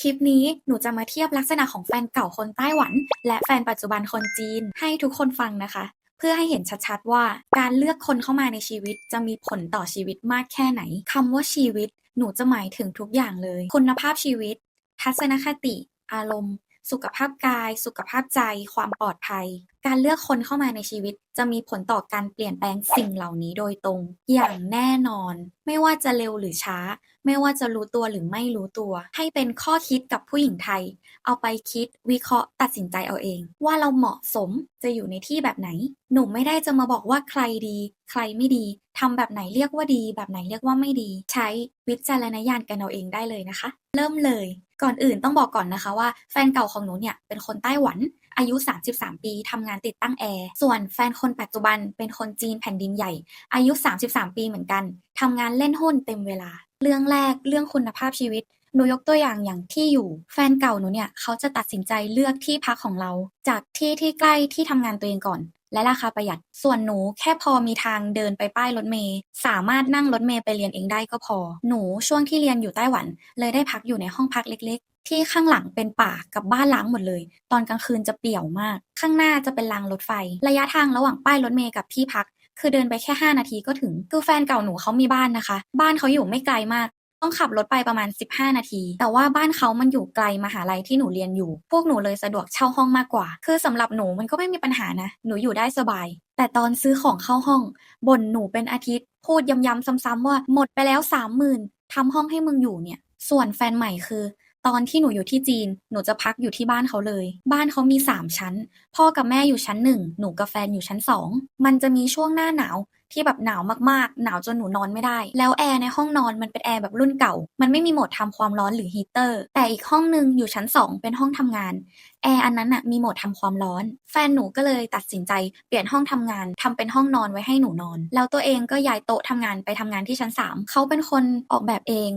คลิปนี้หนูจะมาเทียบลักษณะของแฟนเก่าคนไต้หวัน และแฟนปัจจุบันคนจีนให้ทุกคนฟังนะคะ เพื่อให้เห็นชัดๆว่าการเลือกคนเข้ามาในชีวิตจะมีผลต่อชีวิตมากแค่ไหนคำว่าชีวิต หนูจะหมายถึงทุกอย่างเลย คุณภาพชีวิต ทัศนคติ อารมณ์ สุขภาพกาย สุขภาพใจ ความปลอดภัย การเลือกคนเข้ามาในชีวิต จะมีผลต่อการเปลี่ยนแปลงสิ่งเหล่านี้โดยตรง อย่างแน่นอน ไม่ว่าจะเร็วหรือช้า ไม่ว่าจะรู้ตัวหรือไม่รู้ตัว ให้เป็นข้อคิดกับผู้หญิงไทย เอาไปคิดวิเคราะห์ตัดสินใจเอาเอง ว่าเราเหมาะสมจะอยู่ในที่แบบไหน หนูไม่ได้จะมาบอกว่าใครดี ใครไม่ดีทำแบบไหนเรียกว่าดี แบบไหนเรียกว่าไม่ดี ใช้วิจารณญาณกันเอาเองได้เลยนะคะ เริ่มเลย ก่อนอื่นต้องบอกก่อนนะคะว่าแฟนเก่าของหนูเนี่ยเป็นคนไต้หวันอายุ 33 ปีทำงานติดตั้งแอร์ ส่วนแฟนคนปัจจุบันเป็นคนจีนแผ่นดินใหญ่ อายุ 33 ปีเหมือนกันทำงานเล่นหุ้นเต็มเวลา เรื่องแรกเรื่องคุณภาพชีวิต หนูยกตัวอย่างอย่างที่อยู่ แฟนเก่าหนูเนี่ยเขาจะตัดสินใจเลือกที่พักของเรา จากที่ที่ใกล้ที่ทำงานตัวเองก่อน และราคาประหยัด ส่วนหนูแค่พอมีทางเดินไปป้ายรถเมย์สามารถนั่งรถเมย์ไปเรียนเองได้ก็พอ หนูช่วงที่เรียนอยู่ไต้หวัน เลยได้พักอยู่ในห้องพักเล็กๆที่ข้างหลังเป็นป่ากับบ้านล้างหมดเลย ตอนกลางคืนจะเปี่ยวมาก ข้างหน้าจะเป็นรางรถไฟ ระยะทางระหว่างป้ายรถเมย์กับที่พัก คือเดินไปแค่ 5 นาทีก็ถึง คือแฟนเก่าหนูเขามีบ้านนะคะ บ้านเขาอยู่ไม่ไกลมาก ต้องขับรถไปประมาณ 15 นาที แต่ว่าบ้านเขามันอยู่ไกลมหาลัยที่หนูเรียนอยู่ พวกหนูเลยสะดวกเช่าห้องมากกว่า คือสำหรับหนูมันก็ไม่มีปัญหานะ หนูอยู่ได้สบาย แต่ตอนซื้อของเข้าห้องบ่นหนูเป็นอาทิตย์ พูดย้ำๆซ้ำๆว่าหมดไปแล้ว30,000ทำห้องให้มึงอยู่เนี่ย ส่วนแฟนใหม่คือ ตอนที่หนูอยู่ที่จีน หนูจะพักอยู่ที่บ้านเขาเลย บ้านเขามี3ชั้น พ่อกับแม่อยู่ชั้น1หนูกับแฟนอยู่ชั้น2มันจะมีช่วงหน้าหนาว ที่แบบหนาวมากๆ หนาวจนหนูนอนไม่ได้ แล้วแอร์ในห้องนอนมันเป็นแอร์แบบรุ่นเก่า มันไม่มีโหมดทำความร้อนหรือฮีเตอร์ แต่อีกห้องหนึ่งอยู่ชั้น 2 เป็นห้องทำงาน แอร์อันนั้นน่ะมีโหมดทำความร้อน แฟนหนูก็เลยตัดสินใจเปลี่ยนห้องทำงานทำเป็นห้องนอนไว้ให้หนูนอน แล้วตัวเองก็ย้ายโต๊ะทำงานไปทำงานที่ชั้น 3 เขาเป็นคนออกแบบเอง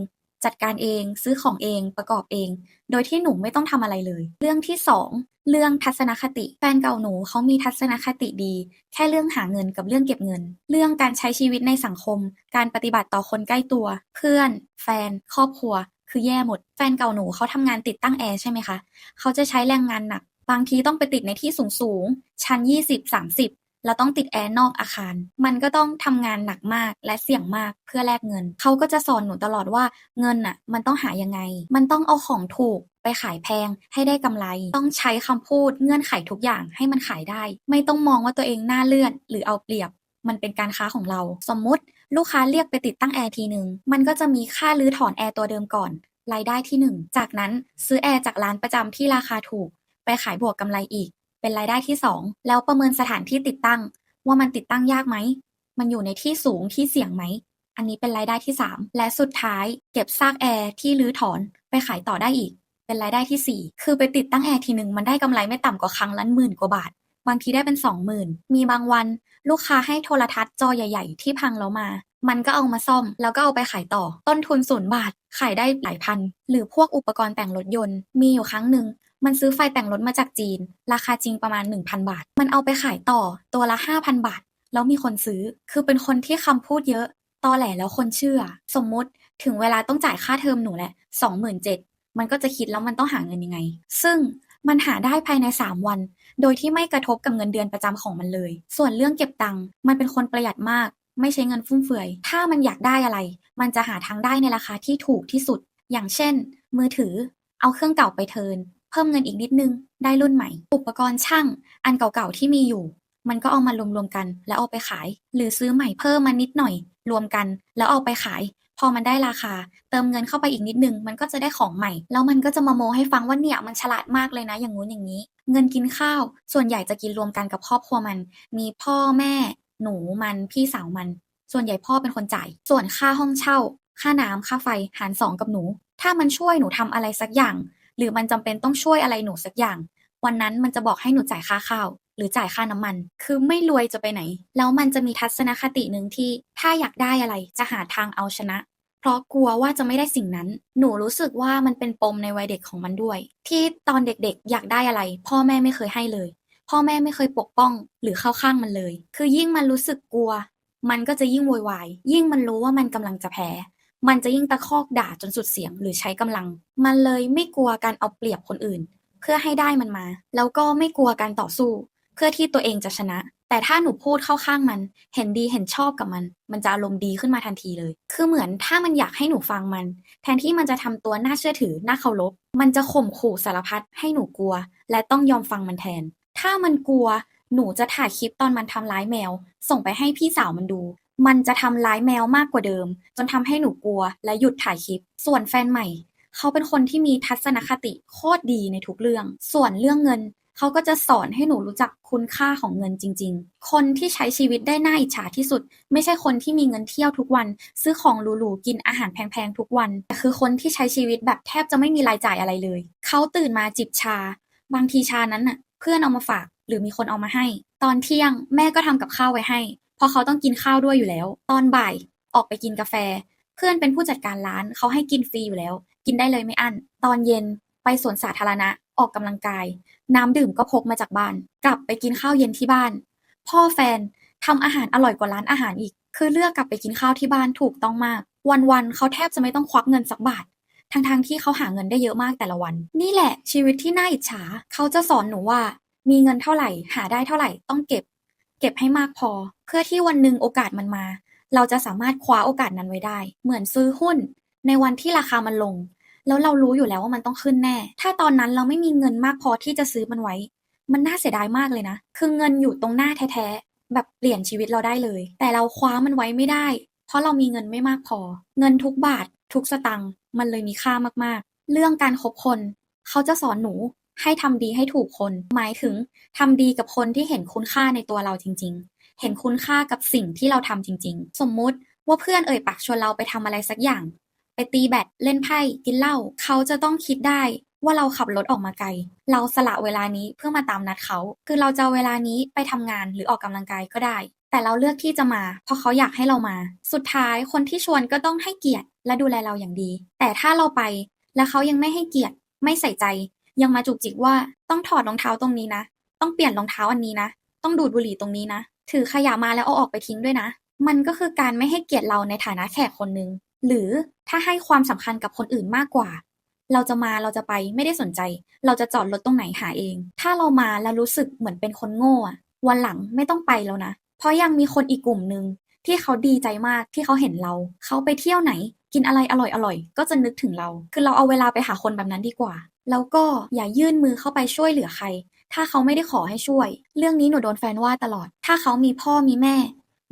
จัดการเอง ซื้อของเอง ประกอบเอง โดยที่หนูไม่ต้องทำอะไรเลย เรื่องที่2เรื่องทัศนคติ แฟนเก่าหนูเขามีทัศนคติดี แค่เรื่องหาเงินกับเรื่องเก็บเงิน เรื่องการใช้ชีวิตในสังคม การปฏิบัติต่อคนใกล้ตัว เพื่อน แฟน ครอบครัว คือแย่หมด แฟนเก่าหนูเขาทำงานติดตั้งแอร์ใช่ไหมคะ เขาจะใช้แรงงานหนัก บางทีต้องไปติดในที่สูงสูงชั้น 20-30 แล้วต้องติดแอร์นอกอาคาร มันก็ต้องทำงานหนักมากและเสี่ยงมากเพื่อแลกเงิน เขาก็จะสอนหนูตลอดว่าเงินน่ะ มันต้องหายังไง มันต้องเอาของถูกไปขายแพงให้ได้กำไร ต้องใช้คำพูดเงื่อนไขทุกอย่างให้มันขายได้ ไม่ต้องมองว่าตัวเองหน้าเลื่อน หรือเอาเปรียบ มันเป็นการค้าของเรา สมมุติลูกค้าเรียกไปติดตั้งแอร์ทีหนึ่งมันก็จะมีค่ารื้อถอนแอร์ตัวเดิมก่อนรายได้ที่หนึ่งจากนั้นซื้อแอร์จากร้านประจำที่ราคาถูก ไปขายบวกกำไรอีก เป็นรายได้ที่สองแล้วประเมินสถานที่ติดตั้ง ว่ามันติดตั้งยากไหม มันอยู่ในที่สูงที่เสี่ยงไหม อันนี้เป็นรายได้ที่3และสุดท้ายเก็บซากแอร์ที่รื้อถอนไปขายต่อได้อีก เป็นรายได้ที่4คือไปติดตั้งแอร์ทีหนึ่งมันได้กำไรไม่ต่ำกว่าครั้งละหมื่นกว่าบาท บางทีได้เป็น20,000มีบางวัน ลูกค้าให้โทรทัศน์จอใหญ่ ๆ ที่พังแล้วมามันก็เอามาซ่อมแล้วก็เอาไปขายต่อ ต้นทุนศูนย์บาท ขายได้หลายพัน หรือพวกอุปกรณ์แต่งรถยนต์ มีอยู่ครั้งหนึ่ง มันซื้อไฟแต่งรถมาจากจีน ราคาจริงประมาณ 1,000 บาท มันเอาไปขายต่อตัวละ 5,000 บาท แล้วมีคนซื้อ คือเป็นคนที่คำพูดเยอะ ตอแหลแล้วคนเชื่อ สมมติถึงเวลาต้องจ่ายค่าเทอมหนูแหละ27,000มันก็จะคิดแล้วมันต้องหาเงินยังไง ซึ่งมันหาได้ภายใน 3 วัน โดยที่ไม่กระทบกับเงินเดือนประจำของมันเลย ส่วนเรื่องเก็บตังค์ มันเป็นคนประหยัดมาก ไม่ใช้เงินฟุ่มเฟือย ถ้ามันอยากได้อะไร มันจะหาทางได้ในราคาที่ถูกที่สุด อย่างเช่น มือถือ เอาเครื่องเก่าไปเทิร์น พิ่มเงินอีกนิดนึง ได้รุ่นใหม่ อุปกรณ์ช่าง อันเก่าๆที่มีอยู่ มันก็เอามารวมๆกัน แล้วเอาไปขาย หรือซื้อใหม่เพิ่มมานิดหน่อย รวมกัน แล้วเอาไปขาย พอมันได้ราคา เติมเงินเข้าไปอีกนิดนึง มันก็จะได้ของใหม่ แล้วมันก็จะมาโมให้ฟังว่าเนี่ยมันฉลาดมากเลยนะ อย่างงู้นอย่างนี้ เงินกินข้าว ส่วนใหญ่จะกินรวมกันกับครอบครัวมัน มีพ่อแม่ หนูมันพี่สาวมัน ส่วนใหญ่พ่อเป็นคนจ่าย ส่วนค่าห้องเช่า ค่าน้ำค่าไฟหารสองกับหนู ถ้ามันช่วยหนูทำอะไรสักอย่าง หรือมันจำเป็นต้องช่วยอะไรหนูสักอย่าง วันนั้นมันจะบอกให้หนูจ่ายค่าข้าว หรือจ่ายค่าน้ำมัน คือไม่รวยจะไปไหน แล้วมันจะมีทัศนคติหนึ่งที่ถ้าอยากได้อะไรจะหาทางเอาชนะ เพราะกลัวว่าจะไม่ได้สิ่งนั้น หนูรู้สึกว่ามันเป็นปมในวัยเด็กของมันด้วย ที่ตอนเด็กๆ อยากได้อะไร พ่อแม่ไม่เคยให้เลย พ่อแม่ไม่เคยปกป้อง หรือเข้าข้างมันเลย คือยิ่งมันรู้สึกกลัว มันก็จะยิ่งโวยวาย ยิ่งมันรู้ว่ามันกำลังจะแพ้ มันจะยิ่งตะคอกด่าจนสุดเสียงหรือใช้กำลัง มันเลยไม่กลัวการเอาเปรียบคนอื่น เพื่อให้ได้มันมา แล้วก็ไม่กลัวการต่อสู้ เพื่อที่ตัวเองจะชนะ แต่ถ้าหนูพูดเข้าข้างมัน เห็นดีเห็นชอบกับมัน มันจะอารมณ์ดีขึ้นมาทันทีเลย คือเหมือนถ้ามันอยากให้หนูฟังมัน แทนที่มันจะทำตัวน่าเชื่อถือน่าเคารพ มันจะข่มขู่สารพัดให้หนูกลัว และต้องยอมฟังมันแทน ถ้ามันกลัวหนูจะถ่ายคลิปตอนมันทำร้ายแมว ส่งไปให้พี่สาวมันดู มันจะทำร้ายแมวมากกว่าเดิม จนทำให้หนูกลัวและหยุดถ่ายคลิป ส่วนแฟนใหม่ เขาเป็นคนที่มีทัศนคติโคตรดีในทุกเรื่อง ส่วนเรื่องเงิน เขาก็จะสอนให้หนูรู้จักคุณค่าของเงินจริง ๆ คนที่ใช้ชีวิตได้น่าอิจฉาที่สุด ไม่ใช่คนที่มีเงินเที่ยวทุกวัน ซื้อของหรูๆกินอาหารแพงๆทุกวันแต่คือคนที่ใช้ชีวิตแบบแทบจะไม่มีรายจ่ายอะไรเลย เขาตื่นมาจิบชา บางทีชานั้นน่ะ เพื่อนเอามาฝากหรือมีคนเอามาให้ ตอนเที่ยงแม่ก็ทำกับข้าวไว้ให้ เพราะเขาต้องกินข้าวด้วยอยู่แล้ว ตอนบ่ายออกไปกินกาแฟ เพื่อนเป็นผู้จัดการร้านเขาให้กินฟรีอยู่แล้ว กินได้เลยไม่อั้น ตอนเย็นไปสวนสาธารณะออกกำลังกาย น้ำดื่มก็พกมาจากบ้าน กลับไปกินข้าวเย็นที่บ้าน พ่อแฟนทำอาหารอร่อยกว่าร้านอาหารอีก คือเลือกกลับไปกินข้าวที่บ้านถูกต้องมาก วันๆเขาแทบจะไม่ต้องควักเงินสักบาททั้งๆที่เขาหาเงินได้เยอะมากแต่ละวัน นี่แหละชีวิตที่น่าอิจฉา เขาจะสอนหนูว่า มีเงินเท่าไหร่ หาได้เท่าไหร่ต้องเก็บ เก็บให้มากพอ เพื่อที่วันหนึ่งโอกาสมันมา เราจะสามารถคว้าโอกาสนั้นไว้ได้ เหมือนซื้อหุ้น ในวันที่ราคามันลง แล้วเรารู้อยู่แล้วว่ามันต้องขึ้นแน่ ถ้าตอนนั้นเราไม่มีเงินมากพอที่จะซื้อมันไว้ มันน่าเสียดายมากเลยนะ คือเงินอยู่ตรงหน้าแท้ๆแบบเปลี่ยนชีวิตเราได้เลย แต่เราคว้ามันไว้ไม่ได้ เพราะเรามีเงินไม่มากพอ เงินทุกบาท ทุกสตังค์มันเลยมีค่ามากๆ เรื่องการคบคน เขาจะสอนหนูให้ทำดีให้ถูกคน หมายถึงทำดีกับคนที่เห็นคุณค่าในตัวเราจริง ๆ เห็นคุณค่ากับสิ่งที่เราทำจริง ๆ สมมุติว่าเพื่อนเอ่ยปากชวนเราไปทำอะไรสักอย่าง ไปตีแบดเล่นไพ่กินเหล้าเขาจะต้องคิดได้ว่าเราขับรถออกมาไกล เราสละเวลานี้เพื่อมาตามนัดเขา คือเราจะเวลานี้ไปทำงานหรือออกกำลังกายก็ได้ แต่เราเลือกที่จะมา เพราะเขาอยากให้เรามา สุดท้ายคนที่ชวนก็ต้องให้เกียรติและดูแลเราอย่างดี แต่ถ้าเราไป แล้วเขายังไม่ให้เกียรติ ไม่ใส่ใจ ยังมาจุกจิกว่าต้องถอดรองเท้าตรงนี้นะ ต้องเปลี่ยนรองเท้าอันนี้นะ ต้องดูดบุหรี่ตรงนี้นะ ถือขยะมาแล้วเอาออกไปทิ้งด้วยนะ มันก็คือการไม่ให้เกียรติเราในฐานะแขกคนหนึ่งหรือถ้าให้ความสำคัญกับคนอื่นมากกว่า เราจะมาเราจะไปไม่ได้สนใจ เราจะจอดรถตรงไหนหาเอง ถ้าเรามาแล้วรู้สึกเหมือนเป็นคนโง่วันหลังไม่ต้องไปแล้วนะ เพราะยังมีคนอีกกลุ่มหนึ่งที่เขาดีใจมากที่เขาเห็นเรา เขาไปเที่ยวไหน กินอะไรอร่อยๆก็จะนึกถึงเรา คือเราเอาเวลาไปหาคนแบบนั้นดีกว่า แล้วก็อย่ายื่นมือเข้าไปช่วยเหลือใคร ถ้าเขาไม่ได้ขอให้ช่วย เรื่องนี้หนูโดนแฟนว่าตลอด ถ้าเขามีพ่อมีแม่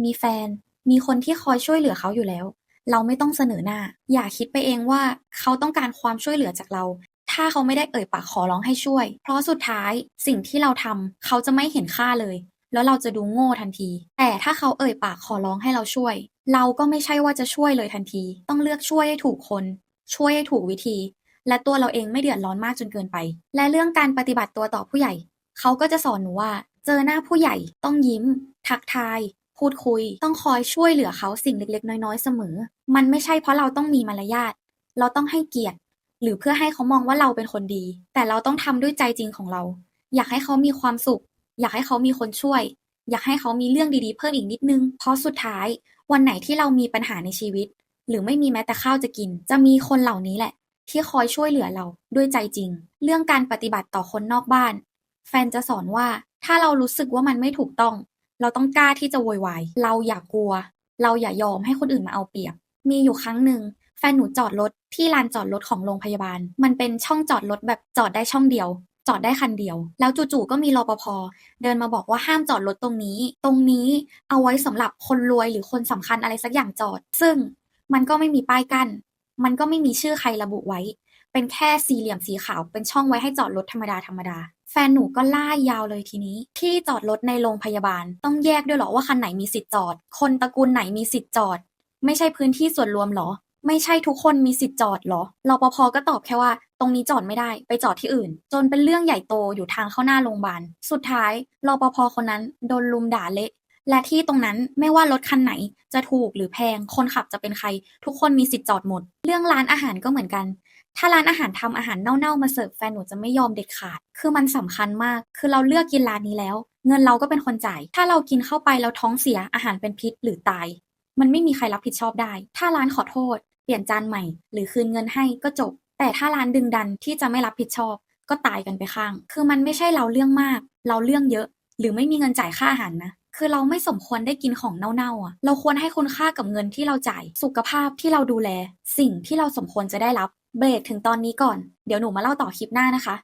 มีแฟน มีคนที่คอยช่วยเหลือเขาอยู่แล้ว เราไม่ต้องเสนอหน้า อย่าคิดไปเองว่าเขาต้องการความช่วยเหลือจากเรา ถ้าเขาไม่ได้เอ่ยปากขอร้องให้ช่วย เพราะสุดท้ายสิ่งที่เราทำเขาจะไม่เห็นค่าเลย แล้วเราจะดูโง่ทันที แต่ถ้าเขาเอ่ยปากขอร้องให้เราช่วย เราก็ไม่ใช่ว่าจะช่วยเลยทันที ต้องเลือกช่วยให้ถูกคน ช่วยให้ถูกวิธี และตัวเราเองไม่เดือดร้อนมากจนเกินไป และเรื่องการปฏิบัติตัวต่อผู้ใหญ่ เขาก็จะสอนหนูว่า เจอหน้าผู้ใหญ่ต้องยิ้ม ทักทาย พูดคุย ต้องคอยช่วยเหลือเขาสิ่งเล็ก ๆ น้อยๆเสมอ มันไม่ใช่เพราะเราต้องมีมารยาทเราต้องให้เกียรติ หรือเพื่อให้เขามองว่าเราเป็นคนดี แต่เราต้องทำด้วยใจจริงของเรา อยากให้เขามีความสุข อยากให้เขามีคนช่วย อยากให้เขามีเรื่องดีๆเพิ่มอีกนิดนึง เพราะสุดท้าย วันไหนที่เรามีปัญหาในชีวิต หรือไม่มีแม้แต่ข้าวจะกิน จะมีคนเหล่านี้แหละ ที่คอยช่วยเหลือเราด้วยใจจริง เรื่องการปฏิบัติต่อคนนอกบ้าน แฟนจะสอนว่า ถ้าเรารู้สึกว่ามันไม่ถูกต้อง เราต้องกล้าที่จะโวยวาย เราอย่ากลัว เราอย่ายอมให้คนอื่นมาเอาเปรียบ มีอยู่ครั้งหนึ่งแฟนหนูจอดรถที่ลานจอดรถของโรงพยาบาล มันเป็นช่องจอดรถแบบจอดได้ช่องเดียว จอดได้คันเดียว แล้วจู่ๆก็มีรปภเดินมาบอกว่าห้ามจอดรถตรงนี้ ตรงนี้เอาไว้สำหรับคนรวยหรือคนสำคัญอะไรสักอย่างจอด ซึ่งมันก็ไม่มีป้ายกั้น มันก็ไม่มีชื่อใครระบุไว้ เป็นแค่สี่เหลี่ยมสีขาว เป็นช่องไว้ให้จอดรถธรรมดาธรรมดา แฟนหนูก็ล่ายาวเลยทีนี้ ที่จอดรถในโรงพยาบาล ต้องแยกด้วยเหรอว่าคันไหนมีสิทธิ์จอด คนตระกูลไหนมีสิทธิ์จอด ไม่ใช่พื้นที่ส่วนรวมเหรอ ไม่ใช่ทุกคนมีสิทธิ์จอดเหรอรปภก็ตอบแค่ว่า ตรงนี้จอดไม่ได้ ไปจอดที่อื่น จนเป็นเรื่องใหญ่โตอยู่ทางเข้าหน้าโรงพยาบาล สุดท้ายรปภคนนั้นโดนลุมด่าเละ และที่ตรงนั้นไม่ว่ารถคันไหนจะถูกหรือแพง คนขับจะเป็นใคร ทุกคนมีสิทธิ์จอดหมด เรื่องร้านอาหารก็เหมือนกัน ถ้าร้านอาหารทำอาหารเน่าๆมาเสิร์ฟแฟนหนูจะไม่ยอมเด็ดขาด คือมันสำคัญมาก คือเราเลือกกินร้านนี้แล้ว เงินเราก็เป็นคนจ่าย ถ้าเรากินเข้าไปแล้วท้องเสียอาหารเป็นพิษหรือตาย มันไม่มีใครรับผิดชอบได้ ถ้าร้านขอโทษ เปลี่ยนจานใหม่ หรือคืนเงินให้ก็จบ แต่ถ้าร้านดึงดันที่จะไม่รับผิดชอบ ก็ตายกันไปข้าง คือมันไม่ใช่เราเรื่องมาก เราเรื่องเยอะ หรือไม่มีเงินจ่ายค่าอาหารนะ คือเราไม่สมควรได้กินของเน่าๆอะ เราควรให้คุณค่ากับเงินที่เราจ่าย สุขภาพที่เราดูแล สิ่งที่เราสมควรจะได้รับ เบรกถึงตอนนี้ก่อน เดี๋ยวหนูมาเล่าต่อคลิปหน้านะคะ